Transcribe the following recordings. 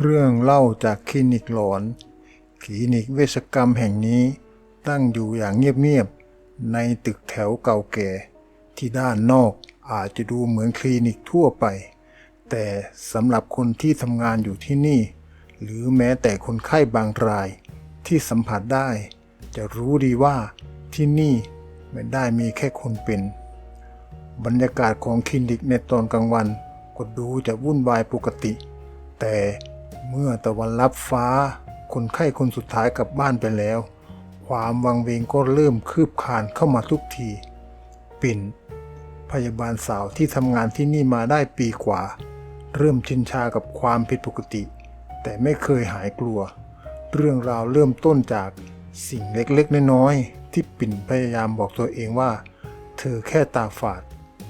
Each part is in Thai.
เรื่องเล่าจากคลินิกหลอน คลินิกเวชกรรมแห่งนี้ตั้งอยู่อย่างเงียบๆ ในตึกแถวเก่าแก่ ที่ด้านนอกอาจจะดูเหมือนคลินิกทั่วไป แต่สำหรับคนที่ทำงานอยู่ที่นี่ หรือแม้แต่คนไข้บางราย ที่สัมผัสได้ จะรู้ดีว่าที่นี่ไม่ได้มีแค่คนเป็น บรรยากาศของคลินิกในตอนกลางวันก็ดูจะวุ่นวายปกติ แต่ เมื่อตะวันรับฟ้า คนไข้คนสุดท้ายกลับบ้านไปแล้ว ความวังเวงก็เริ่มคืบคลานเข้ามาทุกที ปิ่น พยาบาลสาวที่ทำงานที่นี่มาได้ปีกว่า เริ่มชินชากับความผิดปกติ แต่ไม่เคยหายกลัว เรื่องราวเริ่มต้นจากสิ่งเล็กๆ น้อยๆ ที่ปิ่นพยายามบอกตัวเองว่า เธอแค่ตาฝาด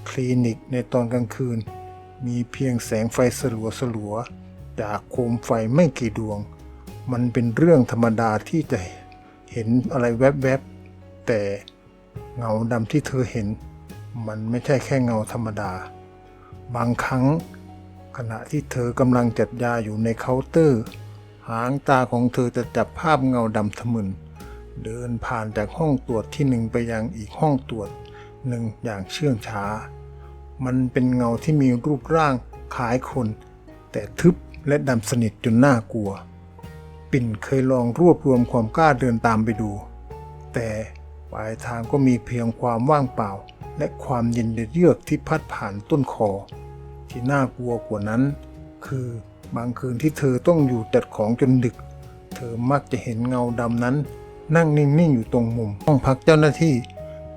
คลินิกในตอนกลางคืน มีเพียงแสงไฟสลัวๆ จากโคมไฟไม่กี่ดวง มันเป็นเรื่องธรรมดาที่จะเห็นอะไรแวบๆ แต่เงาดำที่เธอเห็น มันไม่ใช่แค่เงาธรรมดา บางครั้ง ขณะที่เธอกำลังจัดยาอยู่ในเคาน์เตอร์ หางตาของเธอจะจับภาพเงาดำทะมึนเดินผ่านจากห้องตรวจที่หนึ่งไปยังอีกห้องตรวจหนึ่งอย่างเชื่องช้า มันเป็นเงาที่มีรูปร่างคล้ายคน แต่ทึบ และดำสนิทจนน่ากลัว ปิ่นเคยลองรวบรวมความกล้าเดินตามไปดู แต่ปลายทางก็มีเพียงความว่างเปล่า และความเย็นเยือกที่พัดผ่านต้นคอ ที่น่ากลัวกว่านั้น คือบางคืนที่เธอต้องอยู่จัดของจนดึก เธอมักจะเห็นเงาดำนั้น นั่งนิ่งๆอยู่ตรงมุมห้องพักเจ้าหน้าที่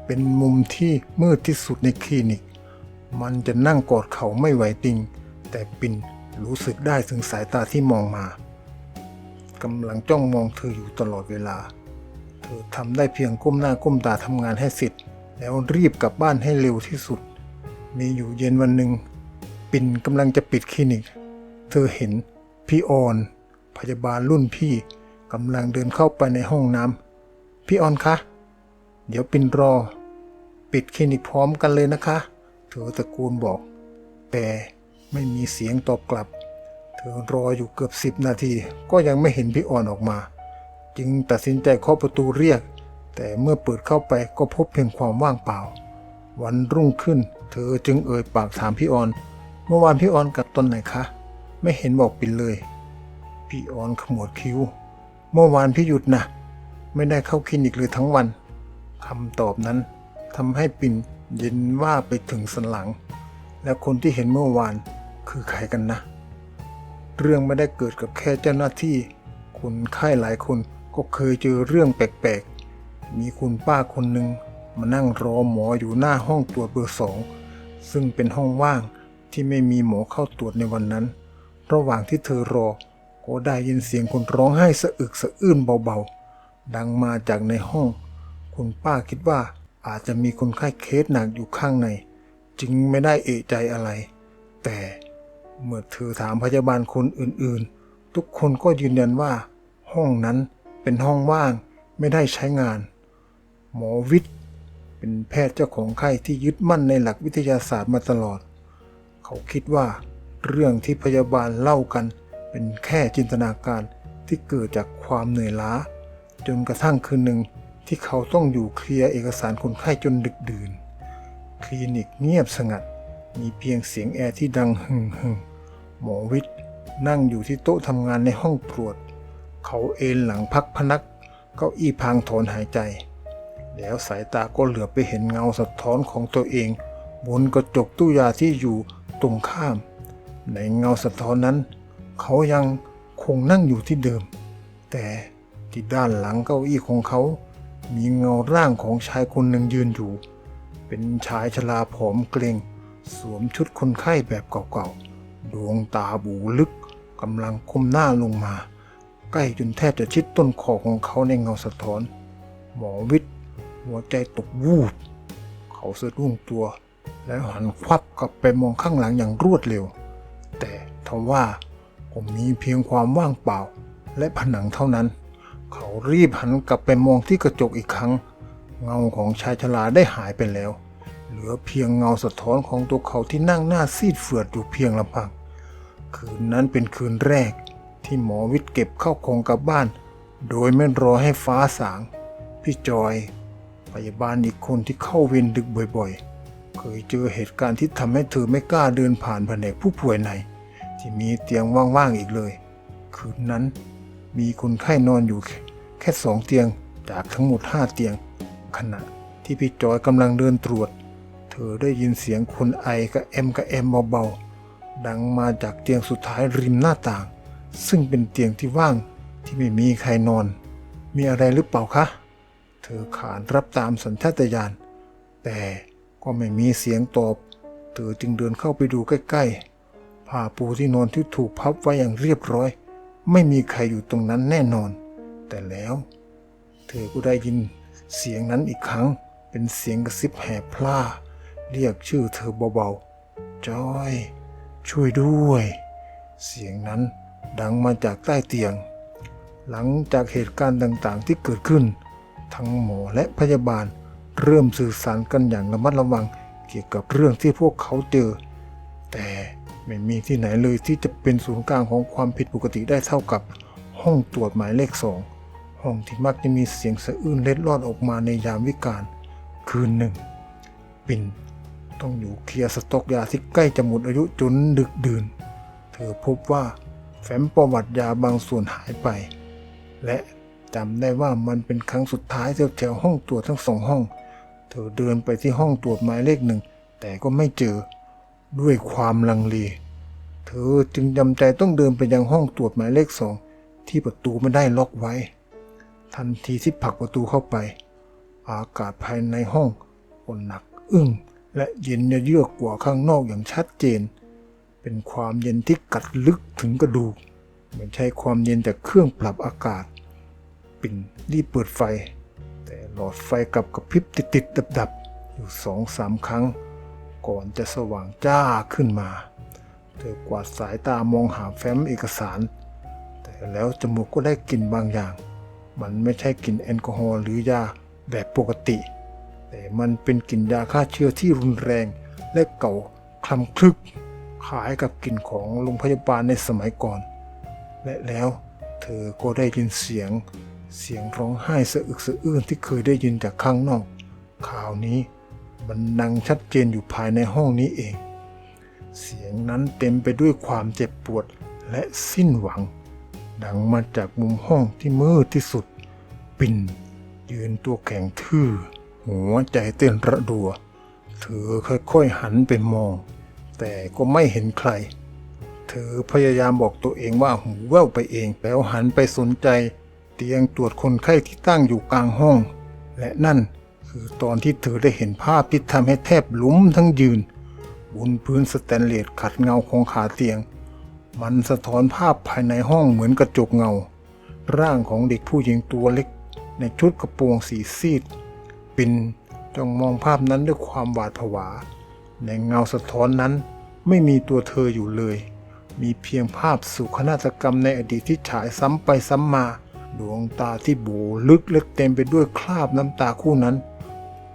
เป็นมุมที่มืดที่สุดในคลินิก มันจะนั่งกอดเขาไม่ไหวติง แต่ปิ่น รู้สึกได้ถึงสายตาที่มองมากำลังจ้องมองเธออยู่ตลอดเวลา เธอทำได้เพียงก้มหน้าก้มตาทำงานให้เสร็จ แล้วรีบกลับบ้านให้เร็วที่สุด มีอยู่เย็นวันหนึ่ง ปิ่นกำลังจะปิดคลินิก เธอเห็นพี่ออน พยาบาลรุ่นพี่กำลังเดินเข้าไปในห้องน้ำพี่ออนคะ เดี๋ยวปิ่นรอ ปิดคลินิกพร้อมกันเลยนะคะ เธอตะโกนบอก แต่ ไม่มีเสียงตอบกลับ เธอรออยู่เกือบสิบนาที ก็ยังไม่เห็นพี่อ่อนออกมา จึงตัดสินใจเคาะประตูเรียก แต่เมื่อเปิดเข้าไปก็พบเพียงความว่างเปล่า วันรุ่งขึ้น เธอจึงเอ่ยปากถามพี่ออน เมื่อวานพี่ออนกลับตอนไหนคะ ไม่เห็นบอกปินเลย พี่ออนขมวดคิ้ว เมื่อวานพี่หยุดนะไม่ได้เข้าคลินิกเลยทั้งวันคำตอบนั้นทำให้ปิ่นเย็นว่าไปถึงสันหลัง และคนที่เห็นเมื่อวาน คือใครกันนะ เรื่องไม่ได้เกิดกับแค่เจ้าหน้าที่ คนไข้หลายคนก็เคยเจอเรื่องแปลกๆ มีคุณป้าคนหนึ่งมานั่งรอหมออยู่หน้าห้องตรวจเบอร์สองซึ่งเป็นห้องว่างที่ไม่มีหมอเข้าตรวจในวันนั้น ระหว่างที่เธอรอ ก็ได้ยินเสียงคนร้องไห้สะอึกสะอื้นเบาๆ ดังมาจากในห้อง คุณป้าคิดว่าอาจจะมีคนไข้เคสหนักอยู่ข้างใน จึงไม่ได้เอะใจอะไร แต่ เมื่อเธอถามพยาบาลคนอื่นๆ ทุกคนก็ยืนยันว่า ห้องนั้นเป็นห้องว่างไม่ได้ใช้งาน หมอวิทย์ เป็นแพทย์เจ้าของไข้ที่ยึดมั่นในหลักวิทยาศาสตร์มาตลอด เขาคิดว่าเรื่องที่พยาบาลเล่ากัน เป็นแค่จินตนาการที่เกิดจากความเหนื่อยล้า จนกระทั่งคืนหนึ่งที่เขาต้องอยู่เคลียร์เอกสารคนไข้จนดึกดื่น คลินิกเงียบสงัด มีเพียงเสียงแอร์ที่ดังหึ่งหึ่งหมอวิทย์นั่งอยู่ที่โต๊ะทำงานในห้องตรวจ เขาเอนหลังพักพนัก เก้าอี้พังถอนหายใจ แล้วสายตาก็เหลือไปเห็นเงาสะท้อนของตัวเอง บนกระจกตู้ยาที่อยู่ตรงข้าม ในเงาสะท้อนนั้น เขายังคงนั่งอยู่ที่เดิม แต่ที่ด้านหลังเก้าอี้ของเขา มีเงาร่างของชายคนหนึ่งยืนอยู่ เป็นชายชราผอมเกรง สวมชุดคนไข้แบบเก่าๆ ดวงตาบูลึกกำลังคมหน้าลงมา ใกล้จนแทบจะชิดต้นคอของเขาในเงาสะท้อน หมอวิทย์หัวใจตกวูบ เขาสะดุ้งตัว แล้วหันควับกลับไปมองข้างหลังอย่างรวดเร็ว แต่ทว่าก็มีเพียงความว่างเปล่า และผนังเท่านั้น เขารีบหันกลับไปมองที่กระจกอีกครั้ง เงาของชายชราได้หายไปแล้ว เหลือเพียงเงาสะท้อนของตัวเขาที่นั่งหน้าซีดเฟือดอยู่เพียงลำพัง คืนนั้นเป็นคืนแรก ที่หมอวิทย์เก็บเข้าของกลับบ้าน โดยไม่รอให้ฟ้าสาง พี่จอย พยาบาลอีกคนที่เข้าเวรดึกบ่อยๆ เคยเจอเหตุการณ์ที่ทำให้เธอไม่กล้าเดินผ่านแผนกผู้ป่วยใน ที่มีเตียงว่างๆอีกเลย คืนนั้นมีคนไข้นอนอยู่แค่สองเตียงจากทั้งหมดห้าเตียง ขณะที่พี่จอยกำลังเดินตรวจ ธอได้ยินเสียงคนไอกับเอ็มกับเอ็มเบาๆ ดังมาจากเตียงสุดท้ายริมหน้าต่าง ซึ่งเป็นเตียงที่ว่างที่ไม่มีใครนอน มีอะไรหรือเปล่าคะ เธอขานรับตามสัญชาตญาณ แต่ก็ไม่มีเสียงตอบ เธอจึงเดินเข้าไปดูใกล้ๆ ผ้าปูที่นอนที่ถูกพับไว้อย่างเรียบร้อย ไม่มีใครอยู่ตรงนั้นแน่นอน แต่แล้ว เธอก็ได้ยินเสียงนั้นอีกครั้ง เป็นเสียงกระซิบแหบพล่า เรียกชื่อเธอเบาๆ จอย ช่วยด้วย เสียงนั้นดังมาจากใต้เตียง หลังจากเหตุการณ์ต่างๆที่เกิดขึ้น ทั้งหมอและพยาบาลเริ่มสื่อสารกันอย่างระมัดระวังเกี่ยวกับเรื่องที่พวกเขาเจอ แต่ไม่มีที่ไหนเลยที่จะเป็นศูนย์กลางของความผิดปกติได้เท่ากับห้องตรวจหมายเลขสองห้องที่มักจะมีเสียงสะอื้นเล็ดลอดออกมาในยามวิกาลคืนหนึ่ง ปิ่น ต้องอยู่เคลียร์สต็อกยาที่ใกล้จะหมดอายุจนดึกดื่น เธอพบว่าแฟ้มประวัติยาบางส่วนหายไป และจำได้ว่ามันเป็นครั้งสุดท้ายแถวห้องตรวจทั้งสองห้อง เธอเดินไปที่ห้องตรวจหมายเลขหนึ่ง แต่ก็ไม่เจอ ด้วยความลังเล เธอจึงจำใจต้องเดินไปยังห้องตรวจหมายเลขสองที่ประตูไม่ได้ล็อกไว้ ทันทีที่ผลักประตูเข้าไป อากาศภายในห้องก็หนักอึ้ง และเย็นเยือกกว่าข้างนอกอย่างชัดเจน เป็นความเย็นที่กัดลึกถึงกระดูกไม่ใช่ความเย็นจากเครื่องปรับอากาศ ปิ่นรีบเปิดไฟ แต่หลอดไฟกลับกระพริบติดติดดับดับๆ อยู่สองสามครั้ง ก่อนจะสว่างจ้าขึ้นมา เธอกวาดสายตามองหาแฟ้มเอกสาร แต่แล้วจมูกก็ได้กลิ่นบางอย่าง มันไม่ใช่กลิ่นแอลกอฮอล์หรือยาแบบปกติ แต่มันเป็นกลิ่นยาฆ่าเชื้อที่รุนแรงและเก่าคลำคลึกคล้ายกับกลิ่นของโรงพยาบาลในสมัยก่อน และแล้วเธอก็ได้ยินเสียง เสียงร้องไห้สะอึกสะอื้นที่เคยได้ยินจากข้างนอกข่าวนี้มันดังชัดเจนอยู่ภายในห้องนี้เอง เสียงนั้นเต็มไปด้วยความเจ็บปวดและสิ้นหวัง ดังมาจากมุมห้องที่มืดที่สุด ปิ่นยืนตัวแข็งทื่อ หัวใจเต้นระดัว เธอค่อยๆหันไปมอง แต่ก็ไม่เห็นใคร เธอพยายามบอกตัวเองว่าหูแว่วไปเองแล้วหันไปสนใจ เตียงตรวจคนไข้ที่ตั้งอยู่กลางห้อง และนั่นคือตอนที่เธอได้เห็นภาพที่ทำให้แทบลุมทั้งยืน บนพื้นสแตนเลสขัดเงาของขาเตียง มันสะท้อนภาพภายในห้องเหมือนกระจกเงา ร่างของเด็กผู้หญิงตัวเล็ก ในชุดกระโปรงสีซีด ปินจ้องมองภาพนั้นด้วยความหวาดผวา ในเงาสะท้อนนั้นไม่มีตัวเธออยู่เลย มีเพียงภาพสุขนาฏกรรมในอดีตที่ฉายซ้ำไปซ้ำมา ดวงตาที่โบลึกและเต็มไปด้วยคราบน้ำตาคู่นั้น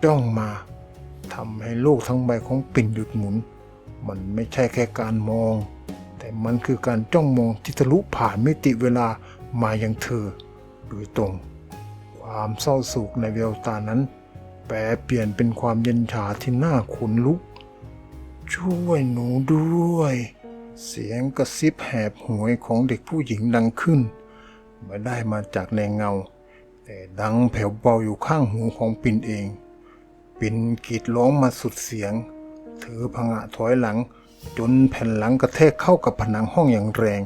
จ้องมาทำให้โลกทั้งใบของปิ่นหยุดหมุน มันไม่ใช่แค่การมอง แต่มันคือการจ้องมองที่ทะลุผ่านมิติเวลามาอยังเธอโดยตรง ความเศร้าโศกในแววตานั้น แปลเปลี่ยนเป็นความเย็นชาที่น่าขนลุก ช่วยหนูด้วย เสียงกระซิบแหบหวยของเด็กผู้หญิงดังขึ้นไม่ได้มาจากในเงา แต่ดังแผ่วเบาอยู่ข้างหูของปินเอง ปินกรีดร้องมาสุดเสียง เธอพงะถอยหลัง จนแผ่นหลังกระแทกเข้ากับผนังห้องอย่างแรง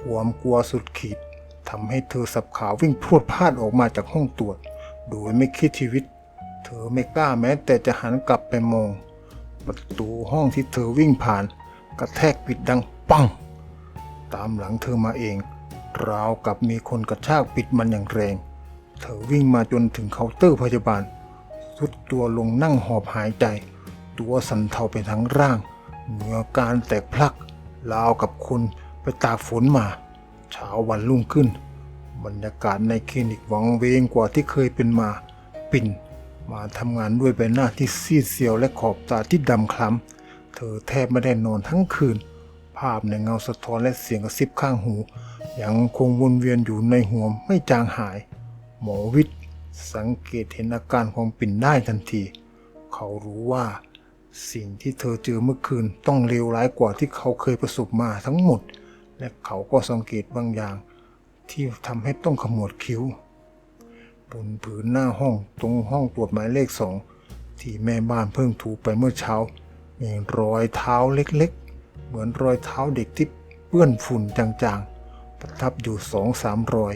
ความกลัวสุดขีดทำให้เธอสับขาวิ่งพรวดพลาดออกมาจากห้องตรวจ โดยไม่คิดชีวิต เธอไม่กล้าแม้แต่จะหันกลับไปมอง ประตูห้องที่เธอวิ่งผ่าน กระแทกปิดดังปัง ตามหลังเธอมาเอง ราวกับมีคนกระชากปิดมันอย่างแรง เธอวิ่งมาจนถึงเคาน์เตอร์พยาบาลสุดตัวลงนั่งหอบหายใจ ตัวสั่นเทาไปทั้งร่างเหงื่อการแตกพลักราวกับคนไปตากฝนมา เช้าวันรุ่งขึ้น บรรยากาศในคลินิกวังเวงกว่าที่เคยเป็นมา ปิ่น มาทำงานด้วยใบหน้าที่ซีดเซียวและขอบตาที่ดำคล้ำ เธอแทบไม่ได้นอนทั้งคืน ภาพในเงาสะท้อนและเสียงกระซิบข้างหู ยังคงวนเวียนอยู่ในหัวไม่จางหาย หมอวิทย์สังเกตเห็นอาการของปิ่นได้ทันที เขารู้ว่า สิ่งที่เธอเจอเมื่อคืนต้องเลวร้ายกว่าที่เขาเคยประสบมาทั้งหมด และเขาก็สังเกตบางอย่าง ที่ทำให้ต้องขมวดคิ้ว บนผืนหน้าห้องตรงห้องตรวจหมายเลขสองที่แม่บ้านเพิ่งถูไปเมื่อเช้า มีรอยเท้าเล็กๆ เหมือนรอยเท้าเด็กที่เปื้อนฝุ่นจางๆ ประทับอยู่สองสามรอย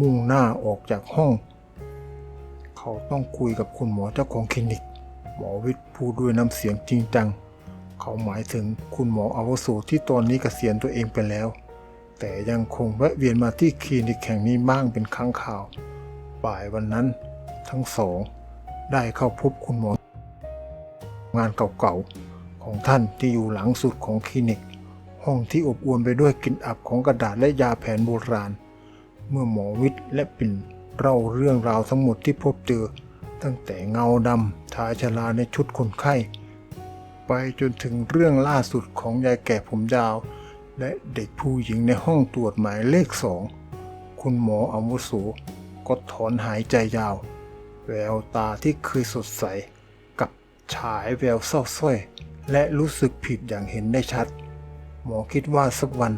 มุ่งหน้าออกจากห้อง เขาต้องคุยกับคุณหมอเจ้าของคลินิก หมอวิทย์พูดด้วยน้ำเสียงจริงจัง เขาหมายถึงคุณหมออาวุโสที่ตอนนี้เกษียณตัวเองไปแล้ว แต่ยังคงแวะเวียนมาที่คลินิกแห่งนี้บ้างเป็นครั้งคราว บ่ายวันนั้น ทั้งสองได้เข้าพบคุณหมอ งานเก่าๆ ของท่านที่อยู่หลังสุดของคลินิก ห้องที่อบอวลไปด้วยกลิ่นอับของกระดาษและยาแผนโบราณ เมื่อหมอวิทย์และปิ่นเล่าเรื่องราวทั้งหมดที่พบเจอ ตั้งแต่เงาดำชายชราในชุดคนไข้ ไปจนถึงเรื่องล่าสุดของยายแก่ผมยาว และเด็กผู้หญิงในห้องตรวจหมายเลขสองคุณหมออาวุโส ก็ถอนหายใจยาว แววตาที่เคยสดใส กับฉายแววเศร้าส้อย และรู้สึกผิดอย่างเห็นได้ชัด หมอคิดว่าสักวัน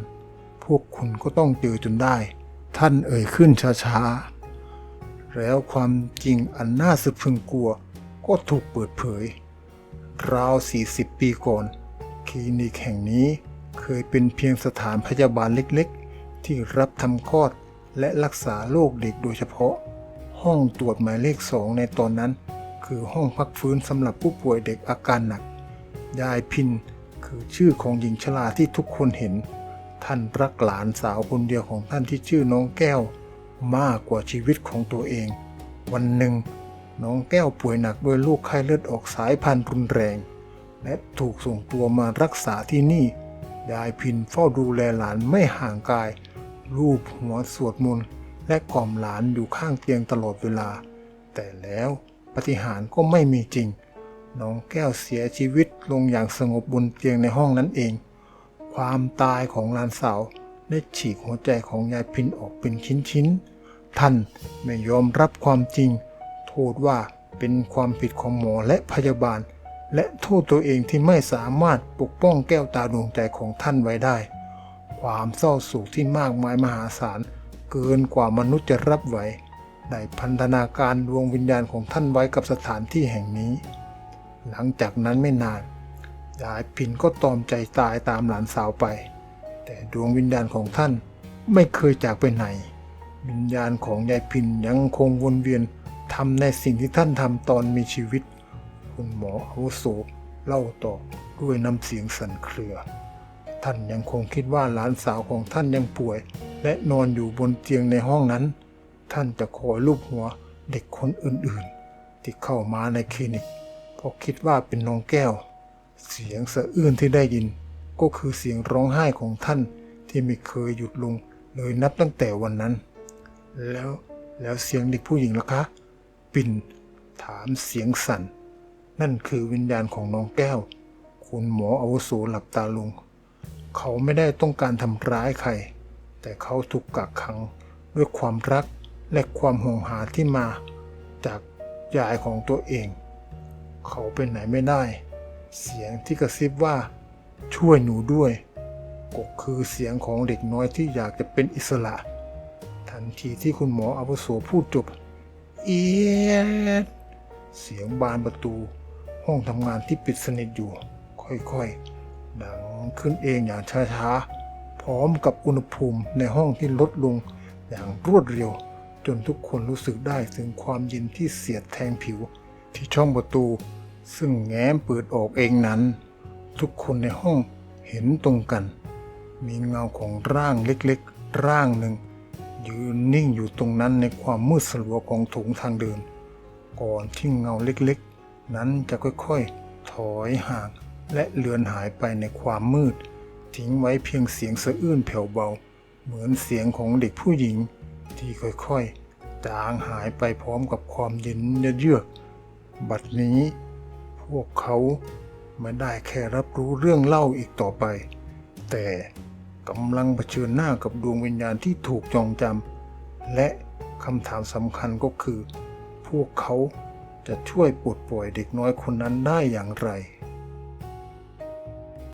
พวกคุณก็ต้องเจอจนได้ ท่านเอ่ยขึ้นช้าๆ แล้วความจริงอันน่าสะพึงกลัว ก็ถูกเปิดเผย ราว 40 ปีก่อน คลินิกแห่งนี้เคยเป็นเพียงสถานพยาบาลเล็กๆ ที่รับทำคลอด และรักษาโรคเด็กโดยเฉพาะ ห้องตรวจหมายเลขสองในตอนนั้น คือห้องพักฟื้นสำหรับผู้ป่วยเด็กอาการหนัก ยายพินคือชื่อของหญิงชราที่ทุกคนเห็น ท่านรักหลานสาวคนเดียวของท่านที่ชื่อน้องแก้ว มากกว่าชีวิตของตัวเอง วันหนึ่ง น้องแก้วป่วยหนักด้วยโรคไข้เลือดออกสายพันธุ์รุนแรง และถูกส่งตัวมารักษาที่นี่ ยายพินเฝ้าดูแลหลานไม่ห่างกาย รูปหัวสวดมนต์และกล่อมหลานอยู่ข้างเตียงตลอดเวลา แต่แล้วปฏิหารก็ไม่มีจริง น้องแก้วเสียชีวิตลงอย่างสงบบนเตียงในห้องนั้นเอง ความตายของหลานสาวได้ฉีกหัวใจของยายพินออกเป็นชิ้นๆ ท่านไม่ยอมรับความจริง โทษว่าเป็นความผิดของหมอและพยาบาล และโทษตัวเองที่ไม่สามารถปกป้องแก้วตาดวงใจของท่านไว้ได้ ความเศร้าโศกที่มากมายมหาศาล เกินกว่ามนุษย์จะรับไหวได้พันธนาการดวงวิญญาณของท่านไว้กับสถานที่แห่งนี้ หลังจากนั้นไม่นานยายพินก็ตอมใจตายตามหลานสาวไป แต่ดวงวิญญาณของท่านไม่เคยจากไปไหน วิญญาณของยายพินยังคงวนเวียนทำในสิ่งที่ท่านทำตอนมีชีวิต คุณหมออาวุโสเล่าต่อด้วยน้ำเสียงสั่นเครือ ท่านยังคงคิดว่าหลานสาวของท่านยังป่วย และนอนอยู่บนเตียงในห้องนั้น ท่านจะคอยลูบหัวเด็กคนอื่นๆ ที่เข้ามาในคลินิกเพราะคิดว่าเป็นน้องแก้ว เสียงสะอื้นที่ได้ยิน ก็คือเสียงร้องไห้ของท่านที่ไม่เคยหยุดลงเลยนับตั้งแต่วันนั้น แล้วแล้วเสียงเด็กผู้หญิงล่ะคะ ปิ่นถามเสียงสั่น นั่นคือวิญญาณของน้องแก้ว คุณหมออาวุโสหลับตาลง เขาไม่ได้ต้องการทำร้ายใคร แต่เขาถูกกักขังด้วยความรักและความห่วงหาที่มา จากยายของตัวเอง เขาไปไหนไม่ได้ เสียงที่กระซิบว่า ช่วยหนูด้วย ก็คือเสียงของเด็กน้อยที่อยากจะเป็นอิสระ ทันทีที่คุณหมออาวุโสพูดจบ เอียดเสียงบานประตู ห้องทำงานที่ปิดสนิทอยู่ ค่อยๆ ดัง งขึ้นเองอย่างช้าๆ พร้อมกับอุณหภูมิในห้องที่ลดลงอย่างรวดเร็ว จนทุกคนรู้สึกได้ถึงความเย็นที่เสียดแทงผิว ที่ช่องประตู ซึ่งแง้มเปิดออกเองนั้น ทุกคนในห้องเห็นตรงกัน มีเงาของร่างเล็กๆ ร่างหนึ่ง ยืนนิ่งอยู่ตรงนั้นในความมืดสลัวของถุงทางเดิน ก่อนที่เงาเล็กๆ นั้นจะค่อยๆ ถอยห่าง และเลือนหายไปในความมืด ทิ้งไว้เพียงเสียงสะอื้นแผ่วเบา เหมือนเสียงของเด็กผู้หญิง ที่ค่อยๆจางหายไปพร้อมกับความเย็นเยือก บัดนี้ พวกเขาไม่ได้แค่รับรู้เรื่องเล่าอีกต่อไป แต่กำลังเผชิญหน้ากับดวงวิญญาณที่ถูกจองจำและคำถามสำคัญก็คือ พวกเขาจะช่วยปลดปล่อยเด็กน้อยคนนั้นได้อย่างไร